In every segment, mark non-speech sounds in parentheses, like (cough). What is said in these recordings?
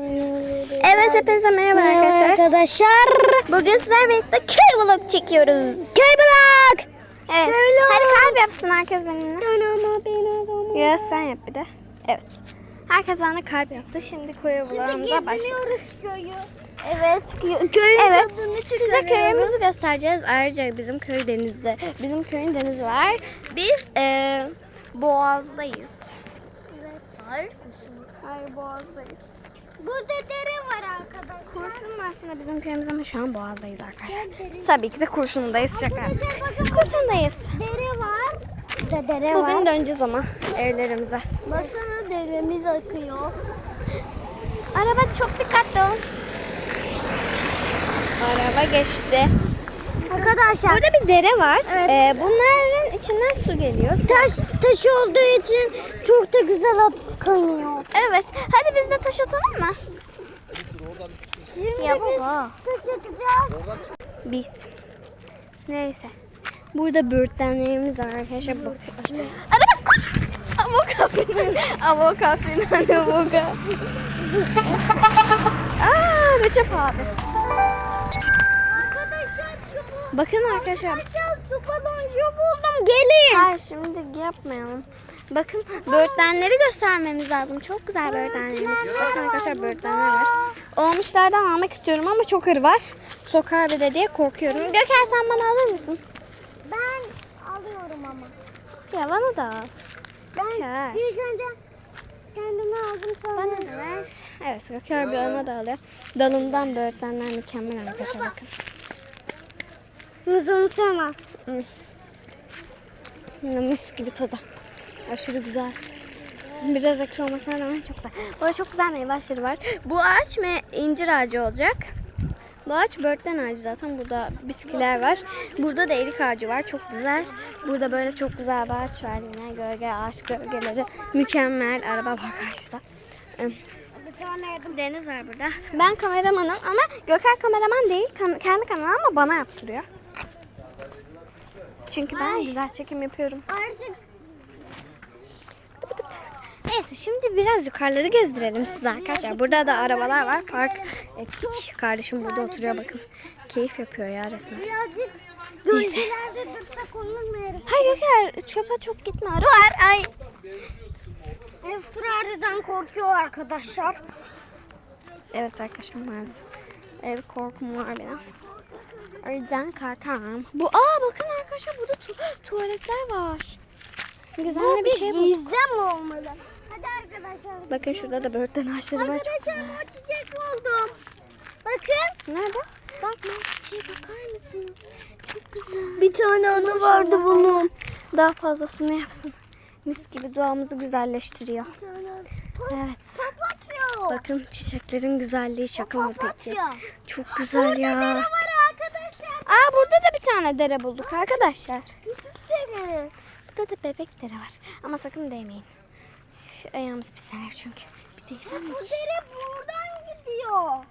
Evet hepinize merhaba, arkadaşlar. arkadaşlar. Bugün sizlerle birlikte köy vlog çekiyoruz. Köy vlog. Evet. Köy vlog. Hadi kalp yapsın herkes benimle. Ya sen yap bir de. Evet. Herkes bana kalp yaptı. Şimdi köy vlogumuza başlıyoruz. köyü. Evet. kö- Köyün Evet. Size köyümüzü göstereceğiz. Ayrıca bizim köy denizde. Bizim köyün denizi var. Biz eee Boğaz'dayız. Evet. Hayır Boğaz'dayız. Burada dere var arkadaşlar. Kurşun'un aslında bizim köyümüz ama şu an Boğaz'dayız arkadaşlar. Tabii ki de Kurşun'dayız şaka. Kurşun'dayız. dere var. Burada dere Bugün var. döneceğiz ama evlerimize. Baksana deremiz akıyor. Araba çok dikkatli ol. Araba geçti. Arkadaşlar Burada bir dere var. Evet. Ee, bunların içinden su geliyor. taş taş olduğu için çok da güzel akıyor. Evet. Hadi biz de taş atalım mı? Şimdi Ya biz baba. taş atacağız. Biz. Neyse. Burada böğürtlenlerimiz var arkadaşlar. Bak. Araba koş. Avokafin. Avokafin. Avoka. Aa Recep abi. Bakın arkadaşlar. Arkadaşlar su baloncuğu buldum. Gelin. Hayır şimdi yapmayalım. Bakın böğürtlenleri göstermemiz lazım. Çok güzel böğürtlenlerimiz. Bakın arkadaşlar böğürtlenler var. Olmuşlardan almak istiyorum ama çok arı var. Sokar bir de diye korkuyorum. Göker sen bana alır mısın? Ben alıyorum ama. Ya bana da al. Ben Göker. ilk önce kendime aldım sonra. Bana da ver. Evet Göker bir bana da alıyor. Dalından böğürtlenler mükemmel arkadaşlar bakın. Muzunu sana. Hmm, Mis gibi tadı. Aşırı güzel. Biraz ekşi olmasına rağmen çok güzel. Burada çok güzel meyve ağaçları var. Bu ağaç mı incir ağacı olacak. Bu ağaç börtlen ağacı zaten. Burada bitkiler var. Burada da erik ağacı var. Çok güzel. Burada böyle çok güzel bir ağaç var yine. Gölge ağaç gölgeleri. Mükemmel. Araba tane yedim. Deniz var burada. Ben kameramanım ama Göker kameraman değil. Kendi kanalı ama bana yaptırıyor. Çünkü ben güzel çekim yapıyorum. Artık Neyse şimdi biraz yukarıları gezdirelim size arkadaşlar. Burada da arabalar var. Park ettik. Kardeşim burada oturuyor bakın. Keyif yapıyor ya resmen. Neyse. Hayır Göker çöpe çok gitme. Var. Ay. Eftirariden korkuyor arkadaşlar. Evet arkadaşlar maalesef. Ev korkum var benim. O yüzden. Bu aa bakın arkadaşlar burada tu- tuvaletler var. Güzel bir şey bu. gizem olmalı. Hadi arkadaşlar. Bakın şurada da böğürtlen ağaçları var Arkadaşlar o çiçek buldum. Bakın. Nerede? Bak çiçeğe bakar mısınız? Çok güzel. Bir tane anı vardı bunun. Daha fazlasını yapsın. Mis gibi doğamızı güzelleştiriyor. Evet. Bakın çiçeklerin güzelliği şaka mı peki? Çok güzel ya. Burada da bir tane dere bulduk arkadaşlar. Burada da bebek dere var. Ama sakın değmeyin. Ayağımız pisler çünkü. Bir değsem? Bu dere buradan gidiyor.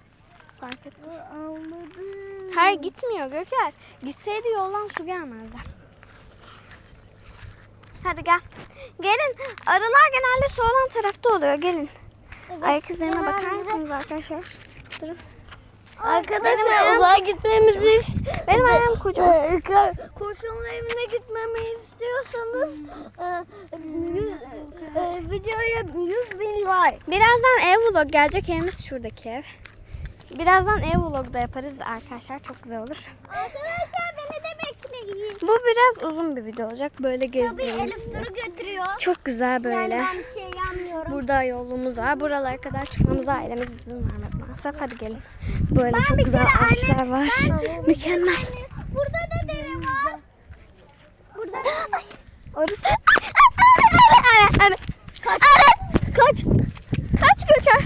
Fark ettim. Anladım. Hayır gitmiyor Göker. Gitseydi yoldan su gelmezdi. Hadi gel. Gelin. Arılar genelde su olan tarafta oluyor. Gelin. Ayak izlerine bakar mısınız arkadaşlar? Durun. Arkadaşlar uzağa gitmemizi Benim ayağım kocaman. Kurşunun evine gitmemi istiyorsanız e, yüz, e, videoya 100 bin like. Birazdan ev vlog gelecek. Evimiz şuradaki ev. Birazdan ev vlog da yaparız arkadaşlar. Çok güzel olur. Arkadaşlar. Bu biraz uzun bir video olacak. Böyle Tabii gezdireyim elim size. duru götürüyor. Çok güzel böyle. Yani ben bir şey yanmıyorum. Burada yolumuz var. Buralara kadar çıkmamıza ailemiz izin vermedi maalesef. Hadi gelin. Böyle çok bir güzel ağaçlar var. Mükemmel. Burada da dere var. Burada (gasps) Ay, Orası. Kaç. Kaç. Kaç Göker.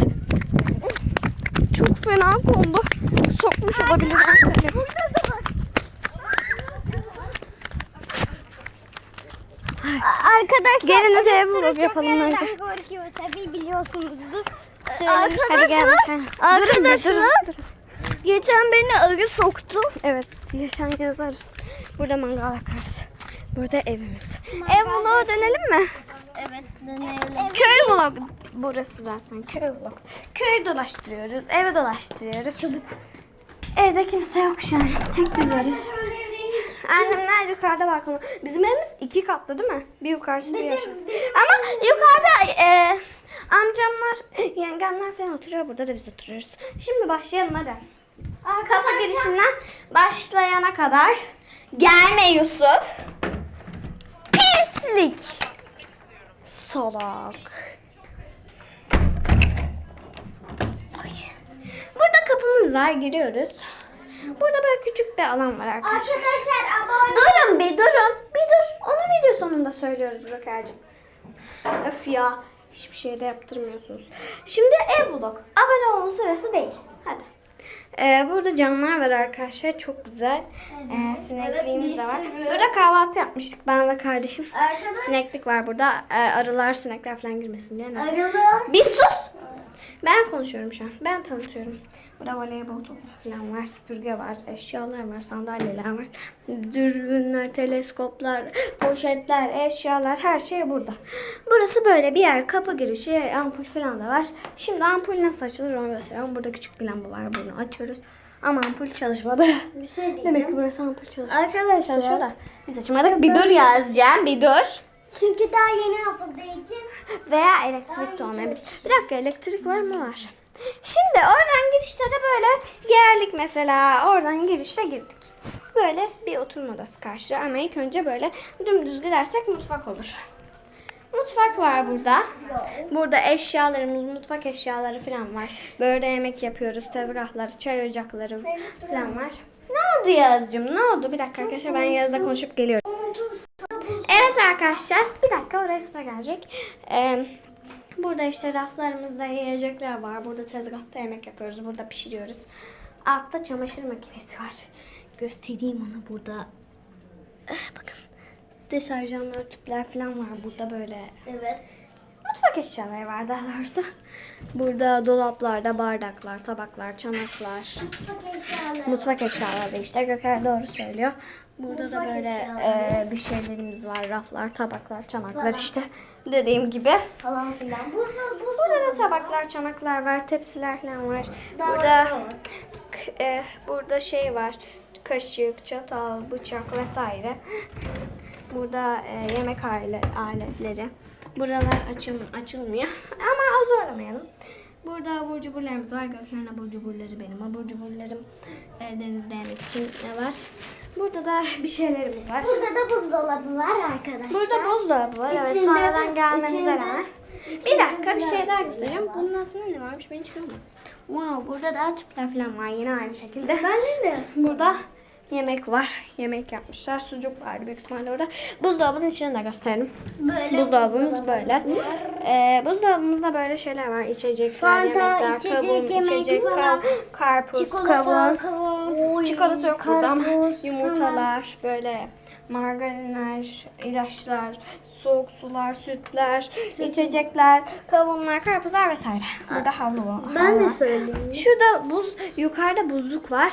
Çok fena kondu. Sokmuş olabilir. Burada da var. Arkadaşlar Gelin Elif vlog yapalım önce. korkuyor tabii biliyorsunuzdur. Hadi gel. sen. Durun bir, durun, durun. geçen beni arı soktu. Evet, yaşan yazar. Burada mangal yaparız. Burada evimiz. Ev vlogu dönelim mi? Evet deneyelim. Köy vlog. burası zaten köy vlog. Köyü dolaştırıyoruz, evi dolaştırıyoruz. Çabuk. Evde kimse yok şu an. Tek biz varız. Annemler yukarıda balkonu. Bizim evimiz iki katlı değil mi? Bir yukarısı bir aşağısı. Ama yukarıda e, amcamlar, yengemler falan oturuyor. Burada da biz oturuyoruz. Şimdi başlayalım hadi. Kapı girişinden başlayana kadar gelme Yusuf. Pislik. Salak. Ay. Burada kapımız var giriyoruz. Burada böyle küçük bir alan var arkadaşlar. Arkadaşlar abone Durun bir durun. Bir dur. Onu video sonunda söylüyoruz Göker'cim. Öf ya. Hiçbir şey de yaptırmıyorsunuz. Şimdi ev vlog. Abone olma sırası değil. Hadi. Ee, burada camlar var arkadaşlar. Çok güzel. Ee, sinekliğimiz de var. Burada kahvaltı yapmıştık ben ve kardeşim. Sineklik var burada. Ee, arılar, sinekler falan girmesin diye. Neyse. Arılar. Bir sus. Ben konuşuyorum şu an. Ben tanıtıyorum. Burada voleybol topu falan var. Süpürge var. Eşyalar var. Sandalyeler var. Dürbünler, teleskoplar, poşetler, eşyalar her şey burada. Burası böyle bir yer. Kapı girişi, ampul falan da var. Şimdi ampul nasıl açılır onu göstereyim. Burada küçük bir lamba var. Bunu açıyoruz. Ama ampul çalışmadı. Bir şey diyeceğim. Demek ki burası ampul çalışıyor. Arkadaşlar. Çalışıyor da. Biz açmadık. Bir dur yazacağım. Bir dur. Çünkü daha yeni yapıldığı için. Veya elektrik de olmayabilir. Bir dakika elektrik var mı? Var. Şimdi oradan girişte de böyle geldik mesela. Oradan girişte girdik. Böyle bir oturma odası karşılıyor. Ama ilk önce böyle dümdüz gidersek mutfak olur. Mutfak var burada. Burada eşyalarımız, mutfak eşyaları falan var. Böyle yemek yapıyoruz. Tezgahları, çay ocakları falan var. Ne oldu Yazcığım? Ne oldu? Bir dakika arkadaşlar ben Yaz'la konuşup geliyorum. Evet arkadaşlar bir dakika oraya sıra gelecek. Ee, burada işte raflarımızda yiyecekler var. Burada tezgahta yemek yapıyoruz. Burada pişiriyoruz. Altta çamaşır makinesi var. Göstereyim onu burada. Eh, bakın. Deterjanlar, tüpler falan var burada böyle. Evet. Mutfak eşyaları var daha doğrusu. Burada dolaplarda bardaklar, tabaklar, çanaklar. Mutfak eşyaları. Mutfak eşyaları işte Göker doğru söylüyor. Burada da Mutfak böyle eşyaları. e, bir şeylerimiz var. Raflar, tabaklar, çanaklar işte dediğim gibi. Falan filan. Burada, Burada da tabaklar, çanaklar var, tepsiler falan var. Burada e, burada şey var. Kaşık, çatal, bıçak vesaire. Burada e, yemek aile, aletleri. Buralar açım, açılmıyor. Ama zorlamayalım. Burada abur cuburlarımız var. Gökhan'ın abur cuburları benim. Abur cuburlarım e, denizde yemek için ne var? Burada da bir şeylerimiz var. Burada da buzdolabı var arkadaşlar. Burada buzdolabı var. Evet İçinde- sonradan gelmenize içinde- rağmen. Bir dakika bir şey daha göstereceğim. Bunun altında ne varmış ben hiç görmedim. Wow burada da tüpler falan var yine aynı şekilde. Ben de. Burada yemek var. Yemek yapmışlar. Sucuk vardı büyük ihtimalle orada. Buzdolabının içini de gösterelim. Böyle Buzdolabımız böyle. Ee, buzdolabımızda böyle şeyler var. İçecekler, Fanta, yemekler, içecek, kavun, yemek içecek, falan. karpuz, Çikolata, kavun. kavun. Çikolata yok burada ama yumurtalar, böyle margarinler, ilaçlar, soğuk sular, sütler, içecekler, kavunlar, karpuzlar vesaire. Burada havlu var. Ben de söyleyeyim. Şurada buz, yukarıda buzluk var.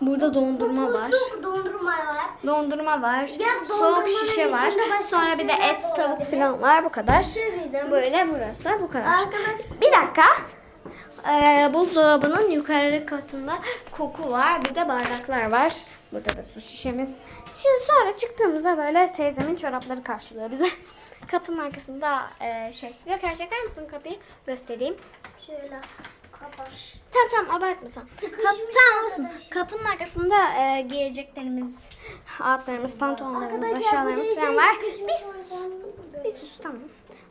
Burada dondurma var. Dondurma var. Dondurma var. Ya Soğuk şişe var. başka Sonra bir de şey et, tavuk falan var. Bu kadar. şey. Böyle burası bu kadar. Arkadaş- Bir dakika. Ee, buzdolabının yukarı katında koku var. Bir de bardaklar var. Burada da su şişemiz. Şimdi sonra çıktığımızda böyle teyzemin çorapları karşılıyor bize. (laughs) Kapının arkasında e, şey. Göker çeker misin kapıyı? Göstereyim. Şöyle kapat. Tamam tamam abartma tamam. Kap, tamam olsun. Kapının arkasında e, giyeceklerimiz, altlarımız, pantolonlarımız, aşağılarımız falan var. Biz bir sus tamam.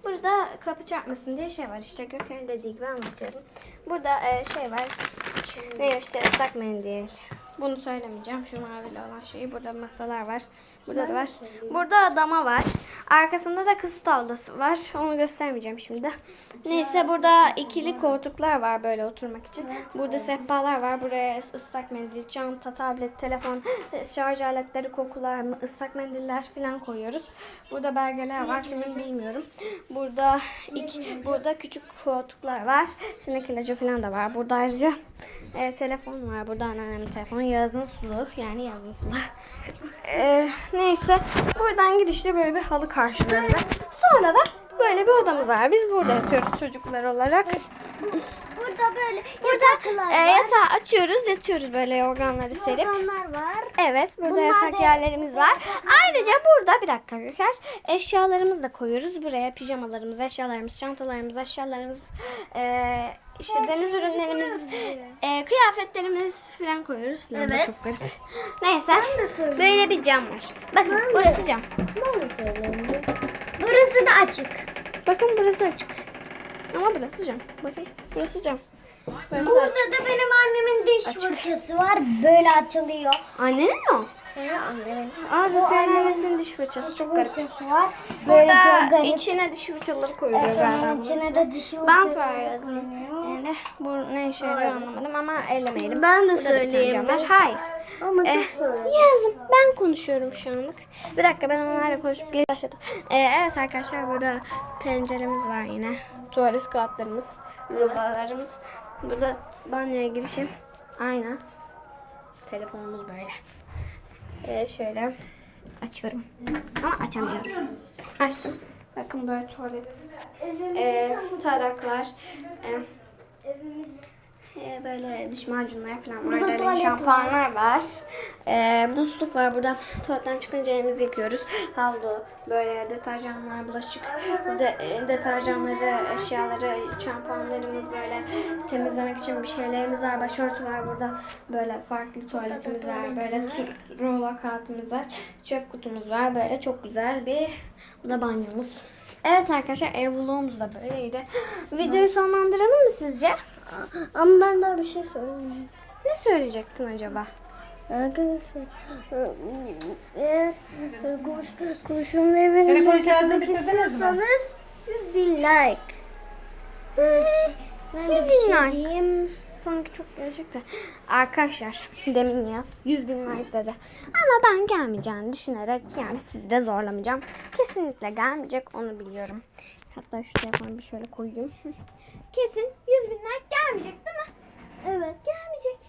Burada kapı çarpmasın diye şey var işte Gökhan'ın dediği gibi anlatıyorum. Burada e, şey var. Ne işte ıslak mendil. Bunu söylemeyeceğim. Şu mavili olan şeyi. Burada masalar var. Burada da var. Burada dama var. Arkasında da kız tavlası var. Onu göstermeyeceğim şimdi. Neyse burada ikili koltuklar var böyle oturmak için. Burada sehpalar var. Buraya ıslak mendil, çanta, tablet, telefon, şarj aletleri, kokular, ıslak mendiller falan koyuyoruz. Burada belgeler var. Kimin bilmiyorum. Burada iki, burada küçük koltuklar var. Sinek ilacı falan da var. Burada ayrıca e, telefon var. Burada anneannemin telefonu. Yazın sulu. Yani yazın sulu. (laughs) E, neyse. Buradan gidişte böyle bir halı karşılıyor. Sonra da Böyle bir odamız var. Biz burada yatıyoruz çocuklar olarak. Burada böyle Ee, var. yatağı açıyoruz, yatıyoruz böyle yorganları serip. Yataklar var. Evet, burada Bunlar yatak yerlerimiz var. Ayrıca burada bir dakika Göker, eşyalarımızı da koyuyoruz buraya. Pijamalarımız, eşyalarımız, çantalarımız, eşyalarımız, ee, işte deniz ürünlerimiz, ee, kıyafetlerimiz falan koyuyoruz. Evet. Çok garip. Neyse, böyle bir cam var. Bakın burası cam. Burası da açık. Bakın burası açık. Ama burası cam. Bakın burası cam. Burası Burada açık. da benim annemin diş Açık. fırçası var. Böyle açılıyor. Annenin mi o? Göker'in annesinin diş fırçası çok garip. Var. Böyle Burada garip. içine diş fırçaları koyuluyor galiba. Efendim, bunun içine için. de diş Bant var yazın. Yani bu ne işe yarıyor anlamadım ama ellemeyelim. Ben de Burada söyleyeyim. Hayır. Ama Eh, yazım. Ben konuşuyorum şu anlık. Bir dakika ben onlarla konuşup geri başladım. Ee, evet arkadaşlar burada penceremiz var yine. Tuvalet kağıtlarımız, rulolarımız. Burada banyoya girişim. Ayna. Telefonumuz böyle. Ee, şöyle açıyorum. Ama açamıyorum. Açtım. Bakın böyle tuvalet. Ee, taraklar. Ee, ee, böyle diş macunları falan var. Burada Böyle şampuanlar var. Ee, musluk var. Burada tuvaletten çıkınca elimizi yıkıyoruz. Havlu, böyle deterjanlar, bulaşık, de, e, deterjanları, eşyaları, şampuanlarımız böyle temizlemek için bir şeylerimiz var. Başörtü var burada. Böyle farklı tuvaletimiz var. Böyle rulo kağıtımız var. Çöp kutumuz var. Böyle çok güzel bir bu da banyomuz. Evet arkadaşlar ev vlogumuz da böyleydi. (gasps) Videoyu sonlandıralım mı sizce? Ama ben daha bir şey söyleyeyim. Ne söyleyecektin acaba? Arkadaşlar eğer kuş, kuşun evini Telefonu şarjını çekmek bitirdiniz mi? istiyorsanız 100 bin like. Evet. Ben de 100 bir bin şey like. diyeyim. Sanki çok gelecekti. Arkadaşlar demin yaz 100 bin like dedi. Ama ben gelmeyeceğini düşünerek yani sizi de zorlamayacağım. Kesinlikle gelmeyecek onu biliyorum. Hatta şu telefonu bir şöyle koyayım. (laughs) Kesin 100 bin like gelmeyecek değil mi? Evet gelmeyecek.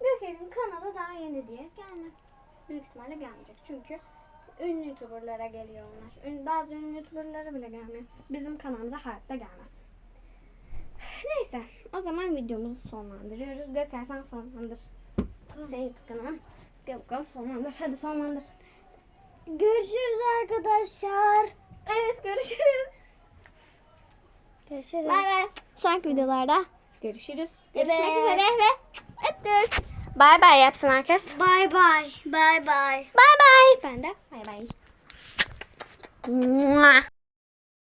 Göker'in kanalı daha yeni diye gelmez. Büyük ihtimalle gelmeyecek. Çünkü ünlü youtuberlara geliyor onlar. Ün- bazı ünlü youtuberlara bile gelmiyor. Bizim kanalımıza hayatta gelmez. Neyse o zaman videomuzu sonlandırıyoruz. Göker sen sonlandır. Senin YouTube kanalın. Gel bakalım sonlandır. Hadi sonlandır. Görüşürüz arkadaşlar. Evet görüşürüz. Görüşürüz. Bay bay. Sonraki videolarda görüşürüz. Görüşmek Evet. üzere ve öptük. Bay bay yapsın herkes. Bay bay. Bay bay. Bay bay. Ben de bay bay.